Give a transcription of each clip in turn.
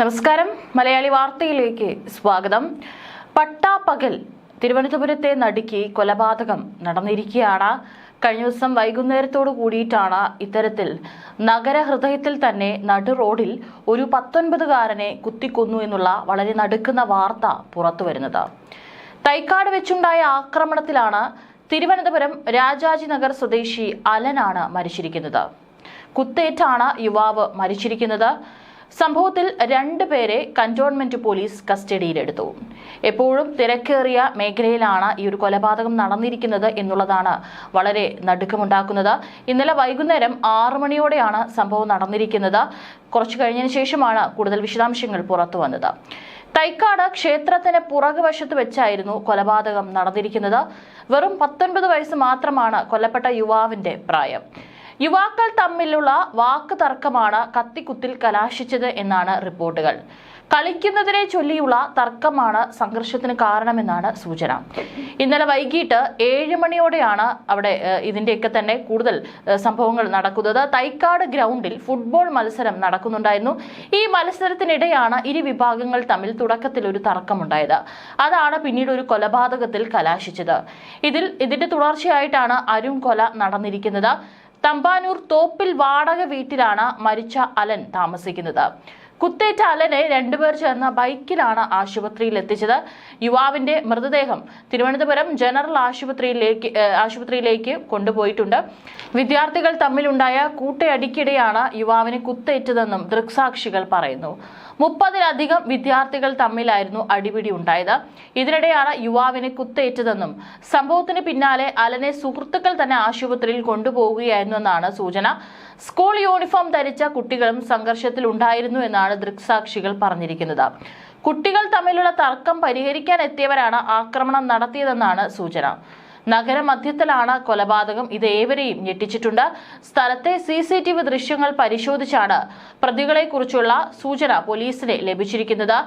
നമസ്കാരം. മലയാളി വാർത്തയിലേക്ക് സ്വാഗതം. പട്ടാപ്പകൽ തിരുവനന്തപുരത്തെ നടുക്കി കൊലപാതകം നടന്നിരിക്കുകയാണ്. കഴിഞ്ഞ ദിവസം വൈകുന്നേരത്തോടു കൂടിയിട്ടാണ് ഇത്തരത്തിൽ നഗരഹൃദയത്തിൽ തന്നെ നടു റോഡിൽ ഒരു പത്തൊൻപതുകാരനെ കുത്തിക്കൊന്നു എന്നുള്ള വളരെ നടുക്കുന്ന വാർത്ത പുറത്തു വരുന്നത്. തൈക്കാട് വെച്ചുണ്ടായ ആക്രമണത്തിലാണ് തിരുവനന്തപുരം രാജാജി നഗർ സ്വദേശി അലനാണ് മരിച്ചിരിക്കുന്നത്. കുത്തേറ്റാണ് യുവാവ് മരിച്ചിരിക്കുന്നത്. സംഭവത്തിൽ രണ്ടുപേരെ കന്റോൺമെന്റ് പോലീസ് കസ്റ്റഡിയിലെടുത്തു. എപ്പോഴും തിരക്കേറിയ മേഖലയിലാണ് ഈ ഒരു കൊലപാതകം നടന്നിരിക്കുന്നത് എന്നുള്ളതാണ് വളരെ നടുക്കമുണ്ടാക്കുന്നത്. ഇന്നലെ വൈകുന്നേരം ആറു മണിയോടെയാണ് സംഭവം നടന്നിരിക്കുന്നത്. കുറച്ചു കഴിഞ്ഞതിന് ശേഷമാണ് കൂടുതൽ വിശദാംശങ്ങൾ പുറത്തു വന്നത്. തൈക്കാട് ക്ഷേത്രത്തിന് പുറകുവശത്ത് വെച്ചായിരുന്നു കൊലപാതകം നടന്നിരിക്കുന്നത്. വെറും പത്തൊൻപത് വയസ്സ് മാത്രമാണ് കൊല്ലപ്പെട്ട യുവാവിന്റെ പ്രായം. യുവാക്കൾ തമ്മിലുള്ള വാക്ക് തർക്കമാണ് കത്തിക്കുത്തിൽ കലാശിച്ചത് എന്നാണ് റിപ്പോർട്ടുകൾ. കളിക്കുന്നതിനെ ചൊല്ലിയുള്ള തർക്കമാണ് സംഘർഷത്തിന് കാരണമെന്നാണ് സൂചന. ഇന്നലെ വൈകിട്ട് ഏഴ് മണിയോടെയാണ് അവിടെ ഇതിന്റെയൊക്കെ തന്നെ കൂടുതൽ സംഭവങ്ങൾ നടക്കുന്നത്. തൈക്കാട് ഗ്രൗണ്ടിൽ ഫുട്ബോൾ മത്സരം നടക്കുന്നുണ്ടായിരുന്നു. ഈ മത്സരത്തിനിടെയാണ് ഇരു വിഭാഗങ്ങൾ തമ്മിൽ തുടക്കത്തിൽ ഒരു തർക്കമുണ്ടായത്. അതാണ് പിന്നീട് ഒരു കൊലപാതകത്തിൽ കലാശിച്ചത്. ഇതിൽ ഇതിന്റെ തുടർച്ചയായിട്ടാണ് അരുൺ കൊല നടന്നിരിക്കുന്നത്. തമ്പാനൂർ തോപ്പിൽ വാടക വീട്ടിലാണ് മരിച്ച അലൻ താമസിക്കുന്നത്. കുത്തേറ്റ അലനെ രണ്ടുപേർ ചേർന്ന ബൈക്കിലാണ് ആശുപത്രിയിൽ എത്തിച്ചത്. യുവാവിന്റെ മൃതദേഹം തിരുവനന്തപുരം ജനറൽ ആശുപത്രിയിലേക്ക് ആശുപത്രിയിലേക്ക് കൊണ്ടുപോയിട്ടുണ്ട്. വിദ്യാർത്ഥികൾ തമ്മിലുണ്ടായ കൂട്ടയടിക്കിടെയാണ് യുവാവിന് കുത്തേറ്റതെന്നും ദൃക്സാക്ഷികൾ പറയുന്നു. മുപ്പതിലധികം വിദ്യാർത്ഥികൾ തമ്മിലായിരുന്നു അടിപിടി ഉണ്ടായത്. ഇതിനിടെയാണ് യുവാവിന് കുത്തേറ്റതെന്നും സംഭവത്തിന് പിന്നാലെ അലനെ സുഹൃത്തുക്കൾ തന്നെ ആശുപത്രിയിൽ കൊണ്ടുപോവുകയായിരുന്നുവെന്നാണ് സൂചന. സ്കൂൾ യൂണിഫോം ധരിച്ച കുട്ടികളും സംഘർഷത്തിൽ ഉണ്ടായിരുന്നു എന്നാണ് ദൃക്സാക്ഷികൾ പറഞ്ഞിരിക്കുന്നത്. കുട്ടികൾ തമ്മിലുള്ള തർക്കം പരിഹരിക്കാൻ എത്തിയവരാണ് ആക്രമണം നടത്തിയതെന്നാണ് സൂചന. നഗരമധ്യത്തിലാണ് കൊലപാതകം. ഇത് ഏവരെയും ഞെട്ടിച്ചിട്ടുണ്ട്. സ്ഥലത്തെ സി സി ടി വി ദൃശ്യങ്ങൾ പരിശോധിച്ചാണ് പ്രതികളെക്കുറിച്ചുള്ള സൂചന പോലീസിന് ലഭിച്ചിരിക്കുന്നത്.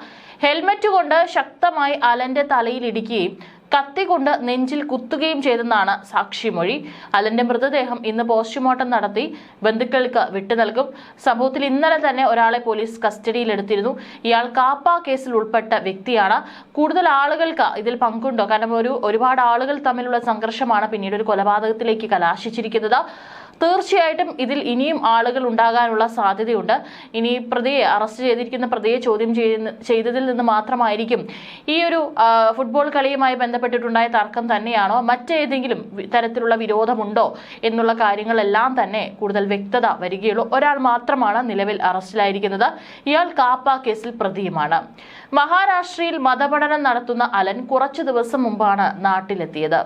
ഹെൽമറ്റ് കൊണ്ട് ശക്തമായി അലന്റെ തലയിൽ ഇടിക്കുകയും കത്തി കൊണ്ട് നെഞ്ചിൽ കുത്തുകയും ചെയ്തെന്നാണ് സാക്ഷിമൊഴി. അലന്റെ മൃതദേഹം ഇന്ന് പോസ്റ്റ്മോർട്ടം നടത്തി ബന്ധുക്കൾക്ക് വിട്ടു നൽകും. സംഭവത്തിൽ ഇന്നലെ തന്നെ ഒരാളെ പോലീസ് കസ്റ്റഡിയിലെടുത്തിരുന്നു. ഇയാൾ കാപ്പ കേസിൽ ഉൾപ്പെട്ട വ്യക്തിയാണ്. കൂടുതൽ ആളുകൾക്ക് ഇതിൽ പങ്കുണ്ടോ? കാരണം ഒരു ഒരുപാട് ആളുകൾ തമ്മിലുള്ള സംഘർഷമാണ് പിന്നീട് ഒരു കൊലപാതകത്തിലേക്ക് കലാശിച്ചിരിക്കുന്നത്. തീർച്ചയായിട്ടും ഇതിൽ ഇനിയും ആളുകൾ ഉണ്ടാകാനുള്ള സാധ്യതയുണ്ട്. ഇനി പ്രതിയെ അറസ്റ്റ് ചെയ്തിരിക്കുന്ന പ്രതിയെ ചോദ്യം ചെയ്തതിൽ നിന്ന് മാത്രമായിരിക്കും ഈ ഒരു ഫുട്ബോൾ കളിയുമായി ബന്ധപ്പെട്ടിട്ടുണ്ടായ തർക്കം തന്നെയാണോ? മറ്റേതെങ്കിലും തരത്തിലുള്ള വിരോധമുണ്ടോ? എന്നുള്ള കാര്യങ്ങളെല്ലാം തന്നെ കൂടുതൽ വ്യക്തത വരികയുള്ളൂ. ഒരാൾ മാത്രമാണ് നിലവിൽ അറസ്റ്റിലായിരിക്കുന്നത്. ഇയാൾ കാപ്പ കേസിൽ പ്രതിയുമാണ്. മഹാരാഷ്ട്രയിൽ മതപഠനം നടത്തുന്ന അലൻ കുറച്ചു ദിവസം മുമ്പാണ് നാട്ടിലെത്തിയത്.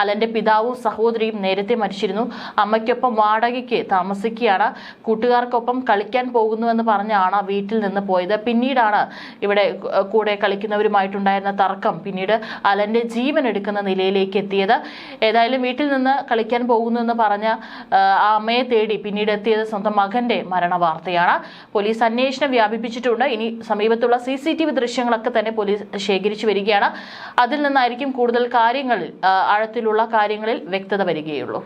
അലന്റെ പിതാവും സഹോദരിയും നേരത്തെ മരിച്ചിരുന്നു. അമ്മയ്ക്കൊപ്പം വാടകയ്ക്ക് താമസിക്കുകയാണ്. കൂട്ടുകാർക്കൊപ്പം കളിക്കാൻ പോകുന്നുവെന്ന് പറഞ്ഞാണ് വീട്ടിൽ നിന്ന് പോയത്. പിന്നീടാണ് ഇവിടെ കൂടെ കളിക്കുന്നവരുമായിട്ടുണ്ടായിരുന്ന തർക്കം പിന്നീട് അലന്റെ ജീവൻ എടുക്കുന്ന നിലയിലേക്ക് എത്തിയത്. ഏതായാലും വീട്ടിൽ നിന്ന് കളിക്കാൻ പോകുന്നു എന്ന് പറഞ്ഞ ആ, അമ്മയെ തേടി പിന്നീട് എത്തിയത് സ്വന്തം മകന്റെ മരണ വാർത്തയാണ് പോലീസ് അന്വേഷണം വ്യാപിപ്പിച്ചിട്ടുണ്ട്. ഇനി സമീപത്തുള്ള സി ദൃശ്യങ്ങളൊക്കെ തന്നെ പോലീസ് ശേഖരിച്ചു വരികയാണ്. അതിൽ നിന്നായിരിക്കും കൂടുതൽ കാര്യങ്ങളിൽ ആഴത്തിലുള്ള കാര്യങ്ങളിൽ വ്യക്തത വരികയുള്ളൂ.